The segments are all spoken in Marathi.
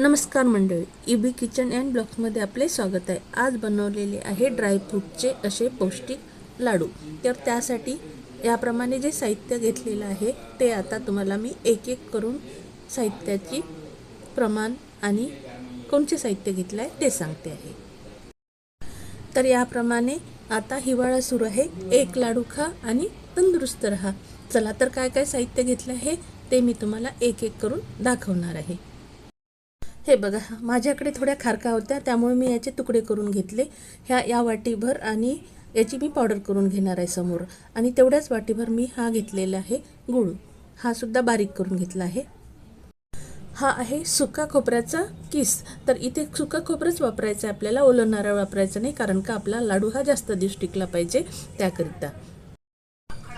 नमस्कार मंडळी ई बी किचन अँड ब्लॉक्समध्ये आपले स्वागत आहे. आज बनवलेले आहे ड्रायफ्रूटचे असे पौष्टिक लाडू. तर त्यासाठी याप्रमाणे जे साहित्य घेतलेलं आहे ते आता तुम्हाला मी एक एक करून साहित्याची प्रमाण आणि कोणते साहित्य घेतलं आहे ते सांगते आहे. तर याप्रमाणे आता हिवाळा सुरू आहे. एक लाडू खा आणि तंदुरुस्त राहा. चला तर काय काय साहित्य घेतलं आहे ते मी तुम्हाला एक एक करून दाखवणार आहे. हे बघा माझ्याकडे थोड्या खारका होत्या त्यामुळे मी याचे तुकडे करून घेतले. ह्या या वाटीभर आणि याची मी पावडर करून घेणार आहे समोर. आणि तेवढ्याच वाटीभर मी हा घेतलेला आहे गुळ. हा सुद्धा बारीक करून घेतला आहे. हा आहे सुका खोबऱ्याचा किस. तर इथे सुका खोबरंच वापरायचं आहे आपल्याला ओलं नारळ वापरायचं नाही कारण का आपला लाडू हा जास्त दिवस टिकला पाहिजे त्याकरिता.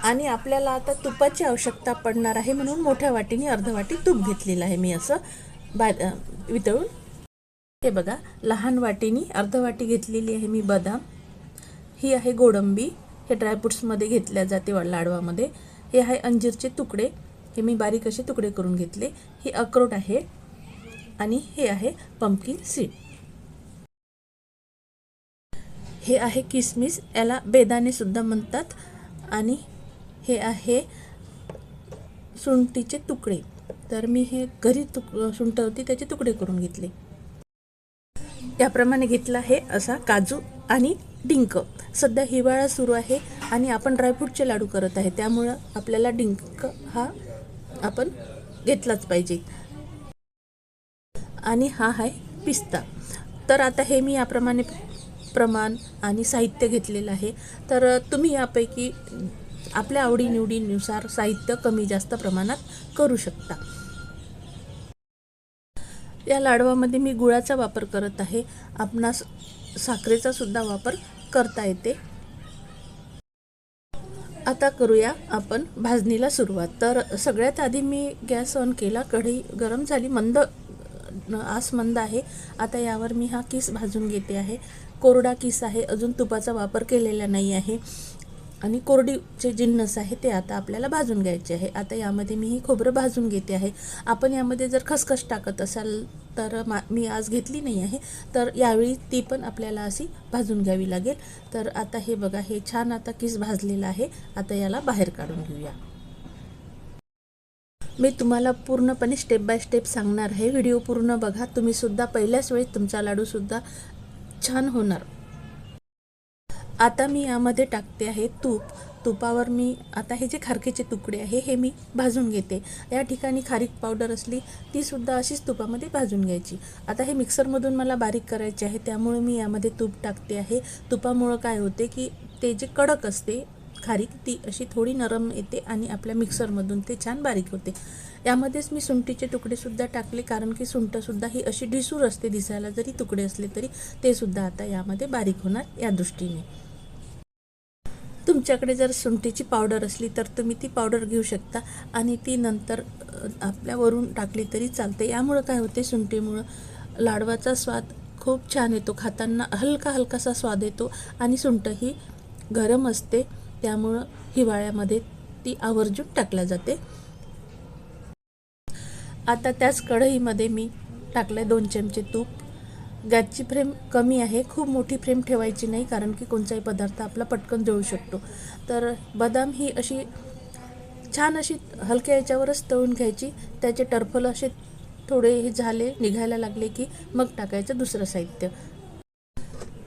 आणि आपल्याला आता तुपाची आवश्यकता पडणार आहे म्हणून मोठ्या वाटीने अर्ध वाटी तूप घेतलेलं आहे मी असं. बाद वितळून. हे बघा लहान वाटीनी अर्ध वाटी घेतलेली आहे मी बदाम. ही आहे गोडंबी. हे ड्रायफ्रुट्समध्ये घेतल्या जाते लाडवामध्ये. हे आहे अंजीरचे तुकडे. हे मी बारीक असे तुकडे करून घेतले. ही अक्रोट आहे आणि हे आहे पंपकिन सीड हे आहे किसमिस. याला बेदाणे सुद्धा म्हणतात. आणि हे आहे सुंटीचे तुकडे. तर मी हे घरी तुक सुंठ होती त्याचे तुकडे करून घेतले. याप्रमाणे घेतला आहे असा काजू आणि डिंक. सध्या हिवाळा सुरू आहे आणि आपण ड्रायफ्रूटचे लाडू करत आहे. त्यामुळं आपल्याला डिंक हा आपण घेतलाच पाहिजे. आणि हा आहे पिस्ता. तर आता हे मी याप्रमाणे प्रमाण आणि साहित्य घेतलेलं आहे. तर तुम्ही यापैकी आपल्या आवडीनिवडीनुसार साहित्य कमी जास्त प्रमाणात करू शकता. या लाडवामध्ये मी गुळाचा वापर करत आहे. आपणास साखरेचा सुद्धा वापर करता येते. आता करूया आपण भाजणीला सुरुवात. तर सगळ्यात आधी मी गॅस ऑन केला. कढई गरम झाली. मंद आस मंद आहे. आता यावर मी हा किस भाजून घेते आहे. कोरडा किस आहे. अजून तुपाचा वापर केलेला नाही आहे. आणि कोरडीचे जिन्नस आहे ते आता आपल्याला भाजून घ्यायचे आहे. आता यामध्ये मी ही खोबरं भाजून घेते आहे. आपण यामध्ये जर खसखस टाकत असाल तर मा मी आज घेतली नाही आहे. तर यावेळी ती पण आपल्याला अशी भाजून घ्यावी लागेल. तर आता हे बघा हे छान आता किस भाजलेलं आहे. आता याला बाहेर काढून घेऊया. मी तुम्हाला पूर्णपणे स्टेप बाय स्टेप सांगणार आहे. व्हिडिओ पूर्ण बघा. तुम्हीसुद्धा पहिल्याच वेळेस तुमचा लाडूसुद्धा छान होणार. आता मी यामध्ये टाकते आहे तूप. तुपावर मी आता हे जे खारकेचे तुकडे आहे हे मी भाजून घेते. या ठिकाणी खारीक पावडर असली ती सुद्धा अशीच तुपामध्ये भाजून घ्यायची. आता हे मिक्सरमधून मला बारीक करायचे आहे त्यामुळे मी यामध्ये तूप टाकते आहे. तुपामुळं काय होते की ते जे कडक असते खारीक ती अशी थोडी नरम येते आणि आपल्या मिक्सरमधून ते छान बारीक होते. यामध्येच मी सुंठीचे तुकडेसुद्धा टाकले कारण की सुंठसुद्धा ही अशी ढिसूर असते दिसायला जरी तुकडे असले तरी ते सुद्धा आता यामध्ये बारीक होणार या दृष्टीने. तुमच्याकडे जर सुंठीची पावडर असली तर तुम्ही ती पावडर घेऊ शकता आणि ती नंतर आपल्यावरून टाकली तरी चालते. यामुळं काय होते सुंठीमुळं लाडवाचा स्वाद खूप छान येतो. खाताना हलका हलकासा स्वाद येतो आणि सुंठ ही गरम असते. त्यामुळं हिवाळ्यामध्ये ती आवर्जून टाकल्या जाते. आता त्याच कढईमध्ये मी टाकले दोन चमचे तूप. गॅसची फ्रेम कमी आहे खूप मोठी फ्रेम ठेवायची नाही कारण की कोणताही पदार्थ आपला पटकन जळू शकतो. तर बदाम ही अशी छान अशी हलक्या याच्यावरच तळून घ्यायची. त्याचे टर्फल असे थोडे हे झाले निघायला लागले की मग टाकायचं दुसरं साहित्य.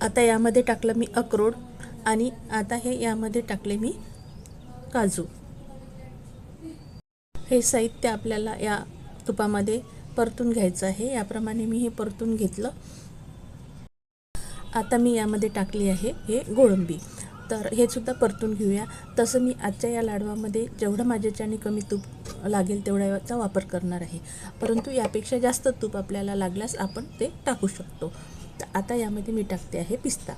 आता यामध्ये टाकलं मी अक्रोड आणि आता हे यामध्ये टाकले मी काजू. हे साहित्य आपल्याला या तुपामध्ये परतून घ्यायचं आहे. याप्रमाणे मी हे परतून घेतलं. आता मी यामध्ये टाकली आहे हे गोळंबी. तर हे सुद्धा परतून घेऊया. तसं मी आजच्या या लाडवामध्ये जेवढं माझ्याच्याने कमी तूप लागेल तेवढ्याचा वापर करणार आहे. परंतु यापेक्षा जास्त तूप आपल्याला लागल्यास आपण ते टाकू शकतो. तर आता यामध्ये मी टाकते आहे पिस्ता.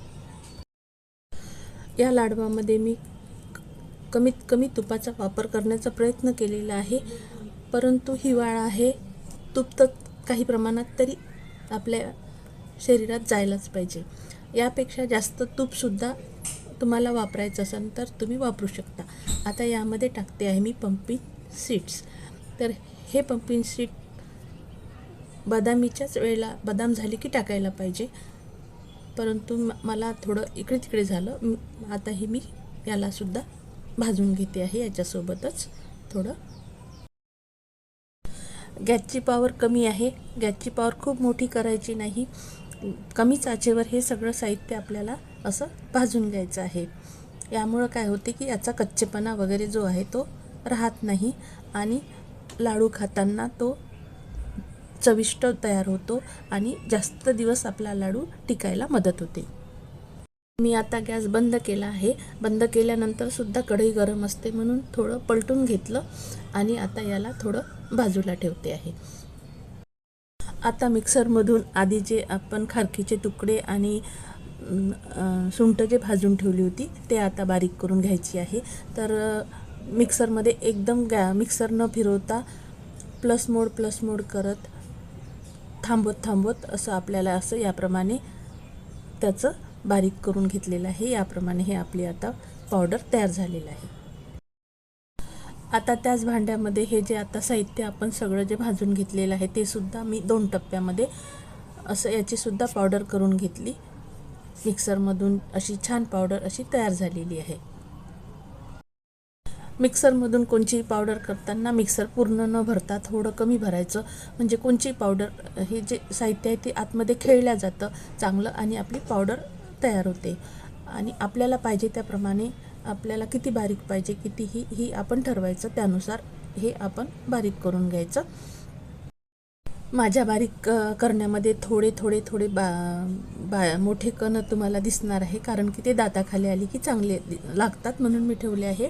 या लाडवामध्ये मी कमीत कमी तुपाचा वापर करण्याचा प्रयत्न केलेला आहे. परंतु हिवाळा आहे तूप तर काही प्रमाणात तरी आपल्या शरीरात जायलाच पाहिजे. यापेक्षा जास्त तूपसुद्धा तुम्हाला वापरायचं असेल तर तुम्ही वापरू शकता. आता यामध्ये टाकते आहे मी पंपिंग सीड्स तर हे पंपिंग सीड बदामीच्याच वेळेला बदाम झाले की टाकायला पाहिजे. परंतु मला थोडं इकडे तिकडे झालं आताही मी यालासुद्धा भाजून घेते आहे याच्यासोबतच थोडं. गॅसची पॉवर कमी आहे. गॅसची पॉवर खूप मोठी करायची नाही. कमीच आचेवर हे सगळं साहित्य आपल्याला असं भाजून घ्यायचं आहे. यामुळं काय होते की याचा कच्चेपणा वगैरे जो आहे तो राहत नाही आणि लाडू खाताना तो चविष्ट तयार होतो आणि जास्त दिवस आपला लाडू टिकायला मदत होते. मी आता गॅस बंद केला आहे. बंद केल्यानंतर सुद्धा कढई गरम असते म्हणून थोडं पलटून घेतलं आणि आता याला थोडं बाजूला ठेवते आहे. आता मिक्सरमधून आधी जे आपण खारकीचे तुकडे आणि सुंट जे भाजून ठेवली होती ते आता बारीक करून घ्यायची आहे. तर मिक्सरमध्ये एकदम गॅ मिक्सर न फिरवता प्लस मोड प्लस मोड करत थांबवत थांबवत असं आपल्याला असं याप्रमाणे त्याचं बारीक करून घेतलेलं आहे. याप्रमाणे हे आपली आता पावडर तयार झालेलं आहे. आता त्याच भांड्यामध्ये हे जे आता साहित्य आपण सगळं जे भाजून घेतलेलं आहे ते सुद्धा मी दोन टप्प्यामध्ये असं याची सुद्धा पावडर करून घेतली. मिक्सरमधून अशी छान पावडर अशी तयार झालेली आहे. मिक्सरमधून कोणची पावडर करताना मिक्सर पूर्ण न भरता थोडं कमी भरायचं. म्हणजे कोणची पावडर हे जे साहित्य आहे ते आतमध्ये खेळल्या जातं चांगलं आणि आपली पावडर तयार होते. आणि आपल्याला पाहिजे त्याप्रमाणे आपल्याला किती बारीक पाहिजे कितीही ही आपण ठरवायचं त्यानुसार हे आपण बारीक करून घ्यायचं. माझ्या बारीक करण्यामध्ये थोडे थोडे थोडे बा बा मोठे कण तुम्हाला दिसणार आहे कारण की ते दाताखाली आली की चांगले लागतात म्हणून मी ठेवले आहे.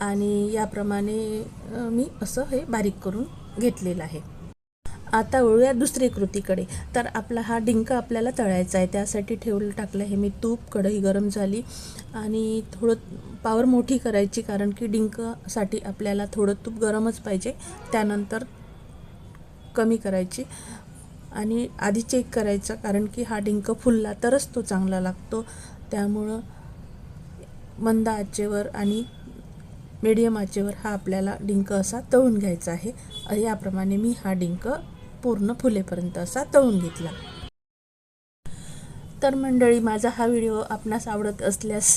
आणि याप्रमाणे मी असं हे बारीक करून घेतलेलं आहे. आता वळूया दुसरी कृतीकडे. तर आपला हा डिंक आपल्याला तळायचा आहे. त्यासाठी ठेवलं टाकलं आहे मी तूप कढई गरम झाली आणि थोडं पावर मोठी करायची कारण की डिंकसाठी आपल्याला थोडं तूप गरमच पाहिजे. त्यानंतर कमी करायची आणि आधी चेक करायचं कारण की हा डिंक फुलला तरच तो चांगला लागतो. त्यामुळं मंद आचेवर आणि मीडियम आचेवर हा आपल्याला डिंक असा तळून घ्यायचा आहे. याप्रमाणे मी हा डिंक पूर्ण फुलेपर्यंत असा तळून घेतला. तर मंडळी माझा हा व्हिडिओ आपणास आवडत असल्यास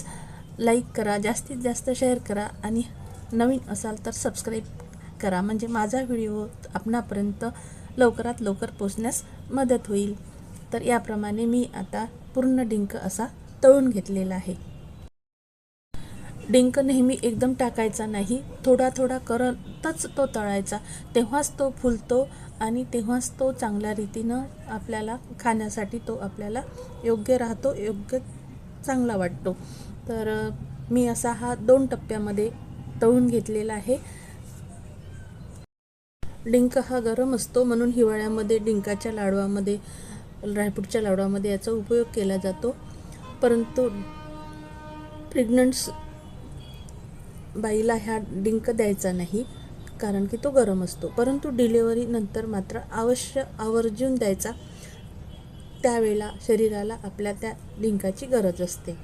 लाईक करा जास्तीत जास्त शेअर करा आणि नवीन असाल तर सबस्क्राईब करा. म्हणजे माझा व्हिडिओ आपणापर्यंत लवकरात लवकर पोचण्यास मदत होईल. तर याप्रमाणे मी आता पूर्ण डिंक असा तळून घेतलेला आहे. डिंक नेहमी एकदम टाकायचा नाही. थोडा थोडा करतच तो तळायचा. तेव्हाच तो फुलतो आणि तेव्हाच तो चांगल्या रीतीनं आपल्याला खाण्यासाठी तो आपल्याला योग्य राहतो योग्य चांगला वाटतो. तर मी असा हा दोन टप्प्यामध्ये तळून घेतलेला आहे. डिंक हा गरम असतो म्हणून हिवाळ्यामध्ये डिंकाच्या लाडवामध्ये रायपूरच्या लाडवामध्ये याचा उपयोग केला जातो. परंतु प्रेग्नंट्स बाईला ह्या डिंक द्यायचा नाही कारण की तो गरम असतो. परंतु डिलेवरीनंतर मात्र अवश्य आवर्जून द्यायचा. त्यावेळेला शरीराला आपल्या त्या डिंकाची गरज असते.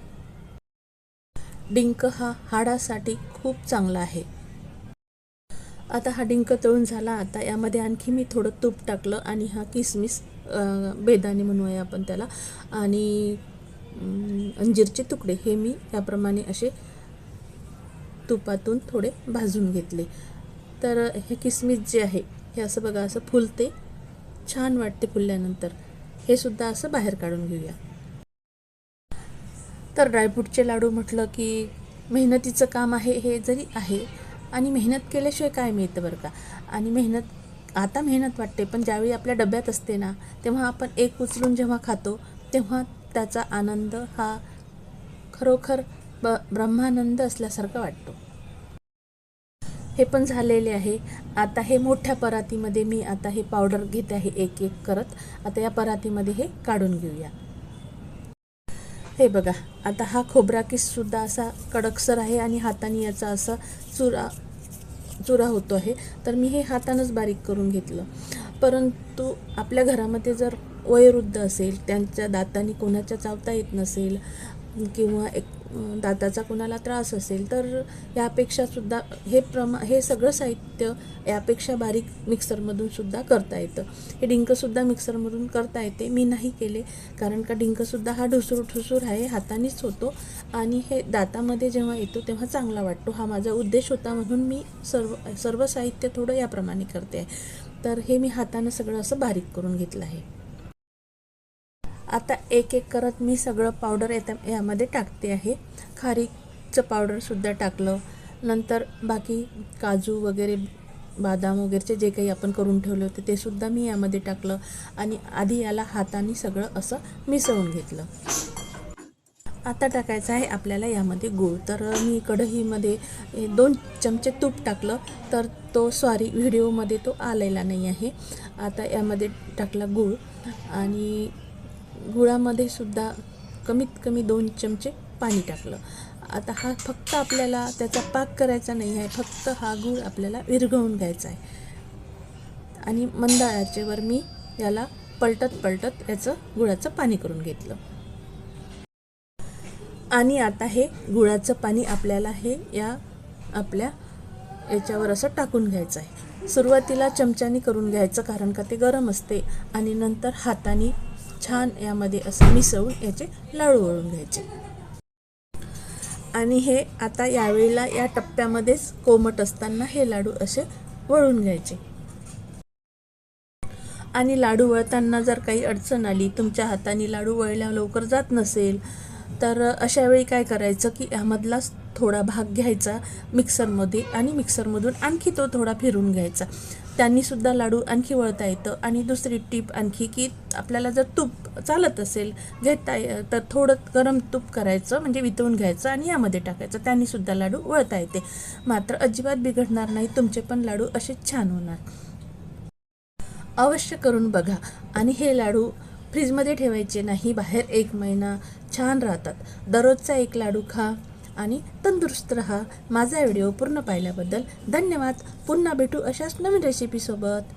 डिंक हा हाडासाठी खूप चांगला आहे. आता हा डिंक तळून झाला. आता यामध्ये आणखी मी थोडं तूप टाकलं आणि हा किसमिस बेदाने बेदाणे म्हणूया आपण त्याला आणि अंजीरचे तुकडे. हे मी याप्रमाणे असे तुपातून थोडे भाजून घेतले. तर हे किसमिस जे आहे हे असं बघा असं फुलते छान वाटते फुलल्यानंतर. हे सुद्धा असं बाहेर काढून घेऊया. तर ड्रायफ्रूटचे लाडू म्हटलं की मेहनतीचं काम आहे हे जरी आहे आणि मेहनत केल्याशिवाय काय मिळतं बरं का? आणि मेहनत आता मेहनत वाटते पण ज्यावेळी आपल्या डब्यात असते ना तेव्हा आपण एक उचलून जेव्हा खातो तेव्हा त्याचा आनंद हा खरोखर ब ब्रह्मानंद असल्यासारखं वाटतो. हे पण झालेले आहे. आता हे मोठ्या परातीमध्ये मी आता हे पावडर घेते आहे एक एक करत. आता या परातीमध्ये हे काढून घेऊया. हे बघा आता हा खोबरा किससुद्धा असा कडकसर आहे आणि हाताने याचा असा चुरा चुरा होतो आहे. तर मी हे हातानंच बारीक करून घेतलं. परंतु आपल्या घरामध्ये जर वयोवृद्ध असेल त्यांच्या दातांनी कोणाच्या चावता येत नसेल किंवा एक दाताचा कुणाला त्रास असेल तर यापेक्षासुद्धा हे प्रमा हे सगळं साहित्य यापेक्षा बारीक मिक्सरमधून सुद्धा करता येतं. हे डिंकसुद्धा मिक्सरमधून करता येते. मी नाही केले कारण का डिंकसुद्धा हा ढुसूर ठुसूर आहे हातानेच होतो. आणि हे दातामध्ये जेव्हा येतो तेव्हा चांगला वाटतो. हा माझा उद्देश होता म्हणून मी सर्व सर्व साहित्य थोडं याप्रमाणे करते. आहे तर हे मी हातानं सगळं असं बारीक करून घेतलं आहे. आता एक एक करत मी सगळं पावडर येता यामध्ये टाकते आहे. खारीकचं पावडरसुद्धा टाकलं. नंतर बाकी काजू वगैरे बदाम वगैरेचे जे काही आपण करून ठेवले होते ते सुद्धा मी यामध्ये टाकलं. आणि आधी याला हाताने सगळं असं मिसळून घेतलं. आता टाकायचं आहे आपल्याला यामध्ये गूळ. तर मी कढईमध्ये दोन चमचे तूप टाकलं. तर तो सॉरी व्हिडिओमध्ये तो आलेला नाही आहे. आता यामध्ये टाकला गूळ. आणि गुळामध्ये सुद्धा कमीत कमी दोन चमचे पाणी टाकलं. आता हा फक्त आपल्याला त्याचा पाक करायचा नाही आहे फक्त हा गूळ आपल्याला विरघळून घ्यायचा आहे. आणि मंद आचेवर मी याला पलटत पलटत याचं गुळाचं पाणी करून घेतलं. आणि आता हे गुळाचं पाणी आपल्याला हे या आपल्या याच्यावर असं टाकून घ्यायचं आहे. सुरुवातीला चमच्याने करून घ्यायचं कारण का ते गरम असते आणि नंतर हाताने छान यामध्ये असं मिसळून याचे लाडू वळून घ्यायचे. आणि हे आता यावेळेला या टप्प्यामध्येच कोमट असताना हे लाडू असे वळून घ्यायचे. आणि लाडू वळताना जर काही अडचण आली तुमच्या हाताने लाडू वळल्या लवकर जात नसेल तर अशा वेळी काय करायचं की यामधलाच थोडा भाग घ्यायचा मिक्सरमध्ये आणि मिक्सरमधून आणखी तो थोडा फिरून घ्यायचा. त्यांनीसुद्धा लाडू आणखी वळता येतं. आणि दुसरी टीप आणखी की आपल्याला जर तूप चालत असेल घेता ये- तर थोडं गरम तूप करायचं म्हणजे वितळून घ्यायचं आणि यामध्ये टाकायचं. त्यांनीसुद्धा लाडू वळता येते. मात्र अजिबात बिघडणार नाही तुमचे पण लाडू असे छान होणार. अवश्य करून बघा. आणि हे लाडू फ्रीजमध्ये ठेवायचे नाही बाहेर एक महिना छान राहतात. दररोजचा एक लाडू खा. आणि तंदुरुस्त राहा. माझा व्हिडिओ पूर्ण पाहिल्याबद्दल धन्यवाद. पुन्हा भेटू अशाच नवीन रेसिपीसोबत